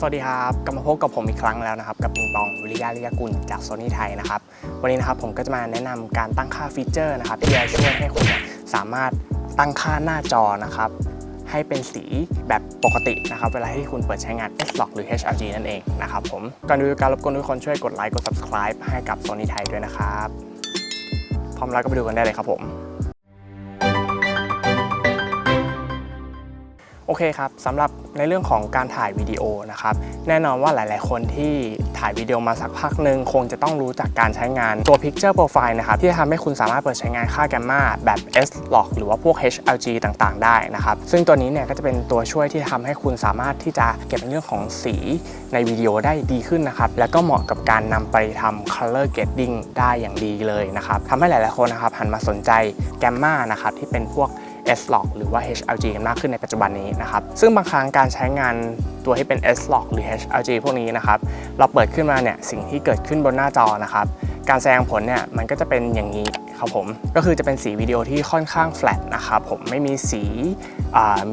สวัสดีครับกลับมาพบกับผมอีกครั้งแล้วนะครับ กับปิงปองวิริยะริยกุลจากโซนี่ไทยนะครับ วันนี้นะครับผมก็จะมาแนะนำการตั้งค่าฟีเจอร์นะครับ ที่จะช่วยให้คุณสามารถตั้งค่าหน้าจอนะครับ ให้เป็นสีแบบปกตินะครับ เวลาที่คุณเปิดใช้งาน S-Log หรือ HRG นั่นเองนะครับผมก่อนดูการรบกวนทุกคนช่วยกดไลค์กด subscribe ให้กับโซนี่ไทยด้วยนะครับ พร้อมแล้วก็ไปดูกันได้เลยครับผม โอเคครับสำหรับในเรื่องของการถ่ายวิดีโอนะครับแน่นอนว่าหลาย ๆ คนที่ถ่ายวิดีโอมาสักพักหนึ่งคงจะต้องรู้จักการใช้งานตัว Picture Profile นะครับที่ทำให้คุณสามารถเปิดใช้งานค่าแกมมาแบบ S-Log หรือว่าพวก HLG ต่าง ๆ ได้นะครับซึ่งตัวนี้เนี่ยก็จะเป็นตัวช่วยที่ทำให้คุณสามารถที่จะเก็บในเรื่องของสีในวิดีโอได้ดีขึ้นนะครับแล้วก็เหมาะกับการนำไปทำ color grading ได้อย่างดีเลยนะครับทำให้หลาย ๆ คนนะครับหันมาสนใจแกมมานะครับที่เป็นพวก S-Log หรือว่า HLG กันมากขึ้นในปัจจุบันนี้นะครับ ซึ่งบางครั้งการใช้งานตัวที่เป็น S-Log หรือ HLG พวกนี้นะครับ เราเปิดขึ้นมาเนี่ยสิ่งที่เกิดขึ้นบนหน้าจอนะครับ การแสดงผลเนี่ยมันก็จะเป็นอย่างนี้ครับผม ก็คือจะเป็นสีวิดีโอที่ค่อนข้างแฟลตนะครับผมไม่มีสี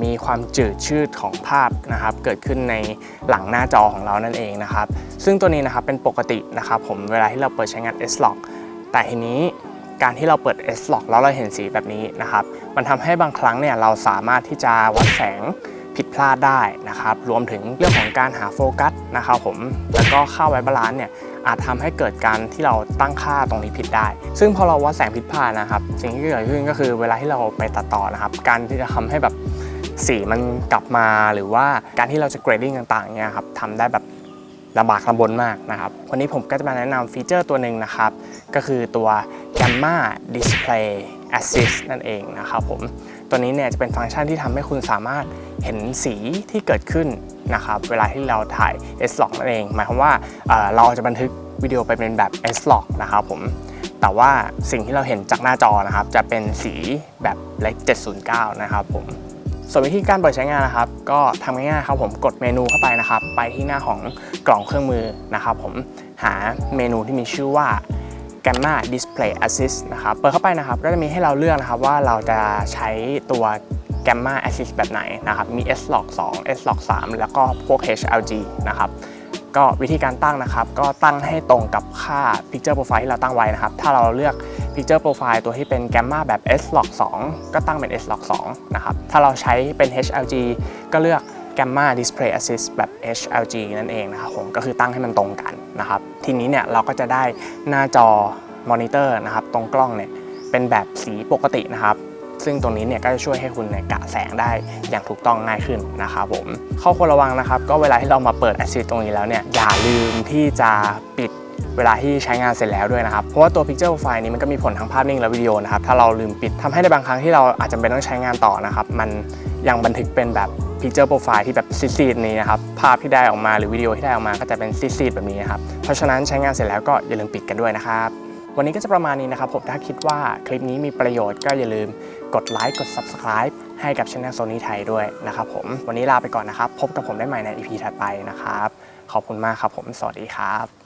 มีความจืดชืดของภาพนะครับ เกิดขึ้นในหลังหน้าจอของเรานั่นเองนะครับ ซึ่งตัวนี้นะครับเป็นปกตินะครับผมเวลาที่เราเปิดใช้งาน S-Log แต่ทีนี้ การที่เราเปิด S-Log แล้วเราเห็นสีแบบนี้นะครับ มันทำให้บางครั้งเนี่ยเราสามารถที่จะวัดแสงผิดพลาดได้นะครับ รวมถึงเรื่องของการหาโฟกัสนะครับผม แล้วก็ค่าไวบาลานซ์เนี่ยอาจทำให้เกิดการที่เราตั้งค่าตรงนี้ผิดได้ ซึ่งพอเราวัดแสงผิดพลาดนะครับ สิ่งที่เกิดขึ้นก็คือเวลาที่เราไปตัดต่อนะครับ การที่จะทำให้แบบสีมันกลับมาหรือว่าการที่เราจะเกรดดิ้งต่างๆเนี่ยครับทำได้แบบ ลำบากลำบนมากนะครับ วันนี้ผมก็จะมาแนะนำฟีเจอร์ตัวหนึ่งนะครับ ก็คือตัว Gamma Display Assist นั่นเองนะครับผม ตัวนี้เนี่ยจะเป็นฟังก์ชันที่ทำให้คุณสามารถเห็นสีที่เกิดขึ้นนะครับ เวลาที่เราถ่าย S-Log นั่นเอง หมายความว่าเราจะบันทึกวิดีโอไปเป็นแบบ S-Log นะครับผมแต่ว่าสิ่งที่เราเห็นจากหน้าจอนะครับ จะเป็นสีแบบเลข709 นะครับผม ส่วนวิธีการเปิดใช้งานนะครับ ก็ทำง่ายๆครับผมกดเมนูเข้าไปนะครับ ไปที่หน้าของกล่องเครื่องมือนะครับผมหาเมนูที่มีชื่อว่า Gamma Display Assist นะครับเปิดเข้าไปนะครับก็จะมีให้เราเลือกนะครับว่าเราจะใช้ตัว Gamma Assist แบบไหนนะครับมี S-Log 2 S-Log 3 แล้วก็พวก HLG นะครับ ก็วิธีการตั้งนะครับ ก็ตั้งให้ตรงกับค่า Picture Profile ที่เราตั้งไว้นะครับ ถ้าเราเลือก Picture Profile ตัวที่เป็น Gamma แบบ S-Log 2 ก็ตั้งเป็น S-Log 2นะครับ ถ้าเราใช้เป็น HLG ก็เลือก Gamma Display Assist แบบ HLG นั่นเองนะครับผมก็คือตั้งให้มันตรงกันนะครับ ทีนี้เนี่ยเราก็จะได้หน้าจอมอนิเตอร์นะครับ ตรงกล้องเนี่ยเป็นแบบสีปกตินะครับ ซึ่งตรงนี้เนี่ยก็จะช่วยให้คุณเนี่ยกะแสงได้อย่างถูกต้องง่ายขึ้นนะครับผมข้อควรระวังนะครับ ก็เวลาที่เรามาเปิด Assist ตรงนี้แล้วเนี่ยอย่าลืมที่จะปิดเวลาที่ใช้งานเสร็จแล้วด้วยนะครับ เพราะว่าตัว Picture Profile นี้มันก็มีผลทั้งภาพนิ่งและวิดีโอนะครับ ถ้าเราลืมปิดทำให้ในบางครั้งที่เราอาจจะเป็นต้องใช้งานต่อนะครับ มันยังบันทึกเป็นแบบ Picture Profile ที่แบบซีดๆนี้นะครับ ภาพที่ได้ออกมาหรือวิดีโอที่ได้ออกมาก็จะเป็นซีดๆแบบนี้นะครับ เพราะฉะนั้นใช้งานเสร็จแล้วก็อย่าลืมปิดกันด้วยนะครับ วันนี้ก็จะประมาณนี้นะครับผมถ้าคิดว่าคลิปนี้มีประโยชน์ก็อย่าลืมกดไลค์กด Subscribe ให้กับช่องโซนี่ไทยด้วยนะครับผมวันนี้ลาไปก่อนนะครับ พบกับผมได้ใหม่ใน EP ถัดไปนะครับ ขอบคุณมากครับผมสวัสดีครับ